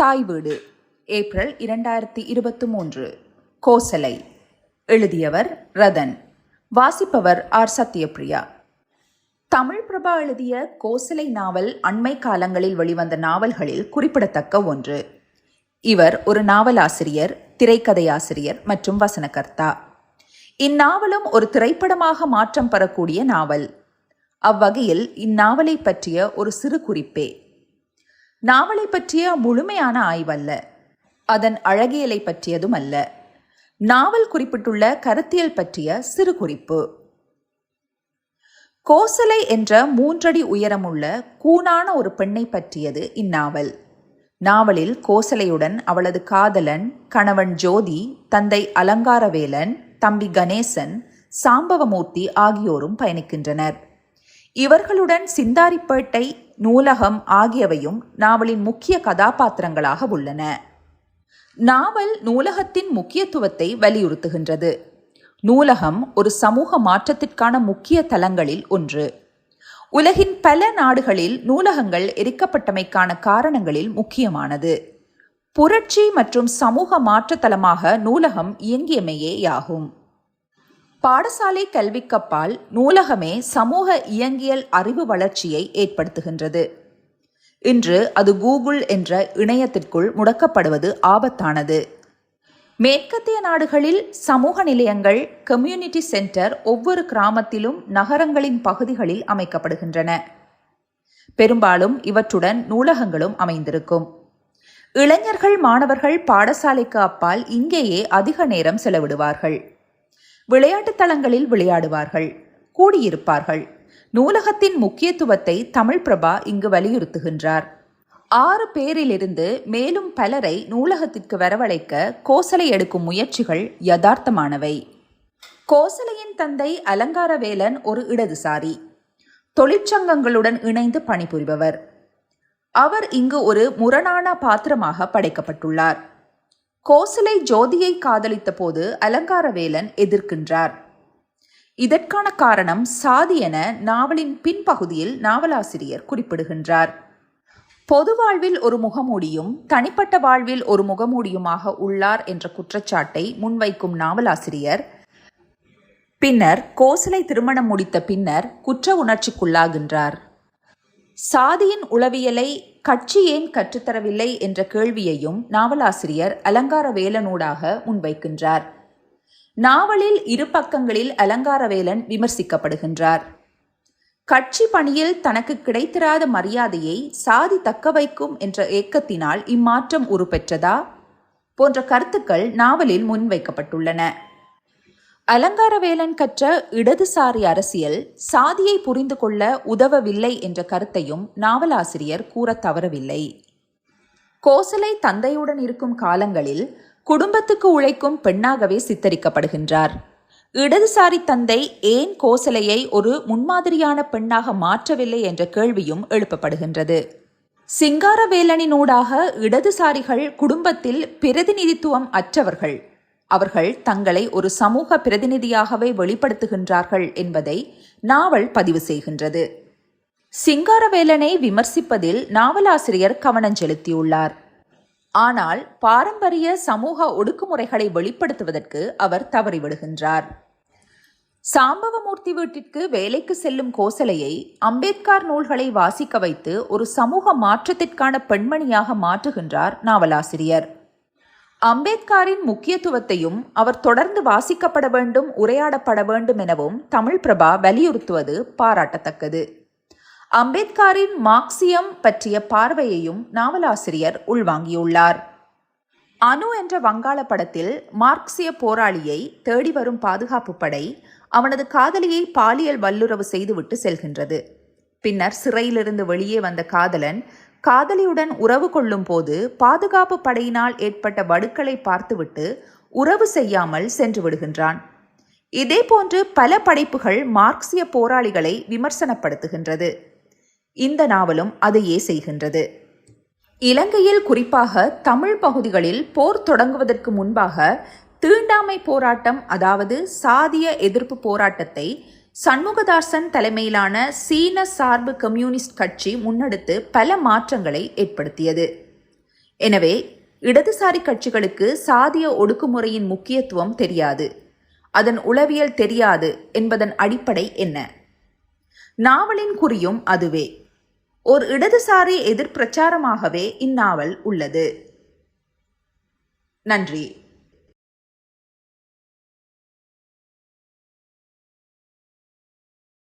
தாய் வீடு ஏப்ரல் இரண்டாயிரத்தி இருபத்தி மூன்று. கோசலை எழுதியவர் ரதன். வாசிப்பவர் ஆர் சத்யபிரியா தமிழ் பிரபா எழுதிய கோசலை நாவல் அண்மை காலங்களில் வெளிவந்த நாவல்களில் குறிப்பிடத்தக்க ஒன்று. இவர் ஒரு நாவலாசிரியர் திரைக்கதையாசிரியர் மற்றும் வசனகர்த்தா. இந்நாவலும் ஒரு திரைப்படமாக மாற்றம் பெறக்கூடிய நாவல். அவ்வகையில் இந்நாவலை பற்றிய ஒரு சிறு குறிப்பே. நாவலை பற்றிய முழுமையான ஆய்வல்ல. அதன் அழகியலை பற்றியதும் அல்ல. நாவல் குறிப்பிட்டுள்ள கருத்தியல் பற்றிய சிறு குறிப்பு. கோசலை என்ற மூன்றடி உயரமுள்ள கூனான ஒரு பெண்ணை பற்றியது இந்நாவல். நாவலில் கோசலையுடன் அவளது காதலன் கணவன் ஜோதி தந்தை அலங்காரவேலன் தம்பி கணேசன் சாம்பவமூர்த்தி ஆகியோரும் பயணிக்கின்றனர். இவர்களுடன் சிந்தாரிப்பேட்டை நூலகம் ஆகியவையும் நாவலின் முக்கிய கதாபாத்திரங்களாக உள்ளன. நாவல் நூலகத்தின் முக்கியத்துவத்தை வலியுறுத்துகின்றது. நூலகம் ஒரு சமூக மாற்றத்திற்கான முக்கிய தலங்களில் ஒன்று. உலகின் பல நாடுகளில் நூலகங்கள் எரிக்கப்பட்டமைக்கான காரணங்களில் முக்கியமானது. புரட்சி மற்றும் சமூக மாற்றத்தலமாக நூலகம் இயங்கியமையேயாகும். பாடசாலை கல்விக்கப்பால் நூலகமே சமூக இயங்கியல் அறிவு வளர்ச்சியை ஏற்படுத்துகின்றது. இன்று அது கூகுள் என்ற இணையத்திற்குள் முடக்கப்படுவது ஆபத்தானது. மேற்கத்திய நாடுகளில் சமூக நிலையங்கள் கம்யூனிட்டி சென்டர் ஒவ்வொரு கிராமத்திலும் நகரங்களின் பகுதிகளில் அமைக்கப்படுகின்றன. பெரும்பாலும் இவற்றுடன் நூலகங்களும் அமைந்திருக்கும். இளைஞர்கள் மாணவர்கள் பாடசாலைக்கு அப்பால் இங்கேயே அதிக நேரம் செலவிடுவார்கள். விளையாட்டு தளங்களில் விளையாடுவார்கள் கூடியிருப்பார்கள். நூலகத்தின் முக்கியத்துவத்தை தமிழ் பிரபா இங்கு வலியுறுத்துகின்றார். ஆறு பேரிலிருந்து மேலும் பலரை நூலகத்திற்கு வரவழைக்க கோசலை எடுக்கும் முயற்சிகள் யதார்த்தமானவை. கோசலையின் தந்தை அலங்காரவேலன் ஒரு இடதுசாரி. தொழிற்சங்கங்களுடன் இணைந்து பணிபுரிபவர். அவர் இங்கு ஒரு முரணான பாத்திரமாக படைக்கப்பட்டுள்ளார். கோசலை ஜோதியை காதலித்த போது அலங்காரவேலன் எதிர்க்கின்றார். இதற்கான காரணம் சாதி என நாவலின் பின்பகுதியில் நாவலாசிரியர் குறிப்பிடுகின்றார். பொது வாழ்வில் ஒரு முகமூடியும் தனிப்பட்ட வாழ்வில் ஒரு முகமூடியுமாக உள்ளார் என்ற குற்றச்சாட்டை முன்வைக்கும் நாவலாசிரியர் பின்னர் கோசலை திருமணம் முடித்த பின்னர் குற்ற உணர்ச்சிக்குள்ளாகின்றார். சாதியின் உளவியலை கட்சி ஏன் கற்றுத்தரவில்லை என்ற கேள்வியையும் நாவலாசிரியர் அலங்காரவேலனூடாக முன்வைக்கின்றார். நாவலில் இரு பக்கங்களில் அலங்காரவேலன் விமர்சிக்கப்படுகின்றார். கட்சி பணியில் தனக்கு கிடைத்திராத மரியாதையை சாதி தக்க வைக்கும் என்ற ஏக்கத்தினால் இம்மாற்றம் உருப்பெற்றதா? போன்ற கருத்துக்கள் நாவலில் முன்வைக்கப்பட்டுள்ளன. அலங்காரவேலன் கற்ற இடதுசாரி அரசியல் சாதியை புரிந்து கொள்ள உதவவில்லை என்ற கருத்தையும் நாவலாசிரியர் கூற தவறவில்லை. கோசலை தந்தையுடன் இருக்கும் காலங்களில் குடும்பத்துக்கு உழைக்கும் பெண்ணாகவே சித்தரிக்கப்படுகின்றார். இடதுசாரி தந்தை ஏன் கோசலையை ஒரு முன்மாதிரியான பெண்ணாக மாற்றவில்லை என்ற கேள்வியும் எழுப்பப்படுகின்றது. சிங்காரவேலனினூடாக இடதுசாரிகள் குடும்பத்தில் பிரதிநிதித்துவம் அற்றவர்கள் அவர்கள் தங்களை ஒரு சமூக பிரதிநிதியாகவே வெளிப்படுத்துகின்றார்கள் என்பதை நாவல் பதிவு செய்கின்றது. சிங்காரவேலனை விமர்சிப்பதில் நாவலாசிரியர் கவனம் செலுத்தியுள்ளார். ஆனால் பாரம்பரிய சமூக ஒடுக்குமுறைகளை வெளிப்படுத்துவதற்கு அவர் தவறிவிடுகின்றார். சாம்பவமூர்த்தி வீட்டிற்கு வேலைக்கு செல்லும் கோசலையை அம்பேத்கர் நூல்களை வாசிக்க வைத்து ஒரு சமூக மாற்றத்திற்கான பெண்மணியாக மாற்றுகின்றார் நாவலாசிரியர். அம்பேத்கரின் முக்கியத்துவத்தையும் அவர் தொடர்ந்து வாசிக்கப்பட வேண்டும் உரையாடப்பட வேண்டும் எனவும் தமிழ் பிரபா வலியுறுத்துவது பாராட்டத்தக்கது. அம்பேத்கரின் மார்க்சியம் பற்றிய பார்வையையும் நாவலாசிரியர் உள்வாங்கியுள்ளார். அணு என்ற வங்காள படத்தில் மார்க்சிய போராளியை தேடி வரும் பாதுகாப்பு படை அவனது காதலியை பாலியல் வல்லுறவு செய்துவிட்டு செல்கின்றது. பின்னர் சிறையிலிருந்து வெளியே வந்த காதலன் காதலியுடன் உறவு கொள்ளும் போது பாதுகாப்பு படையினால் ஏற்பட்ட வடுக்களை பார்த்துவிட்டு உறவு செய்யாமல் சென்று விடுகின்றான். இதேபோன்று பல படைப்புகள் மார்க்சிய போராளிகளை விமர்சனப்படுத்துகின்றது. இந்த நாவலும் அதையே செய்கின்றது. இலங்கையில் குறிப்பாக தமிழ் பகுதிகளில் போர் தொடங்குவதற்கு முன்பாக தீண்டாமை போராட்டம் அதாவது சாதிய எதிர்ப்பு போராட்டத்தை சண்முகதாசன் தலைமையிலான சீன சார்பு கம்யூனிஸ்ட் கட்சி முன்னெடுத்து பல மாற்றங்களை ஏற்படுத்தியது. எனவே இடதுசாரி கட்சிகளுக்கு சாதிய ஒடுக்குமுறையின் முக்கியத்துவம் தெரியாது. அதன் உளவியல் தெரியாது என்பதன் அடிப்படை என்ன? நாவலின் குறியும் அதுவே. ஒரு இடதுசாரி எதிர்பிரச்சாரமாகவே இந்நாவல் உள்ளது. நன்றி.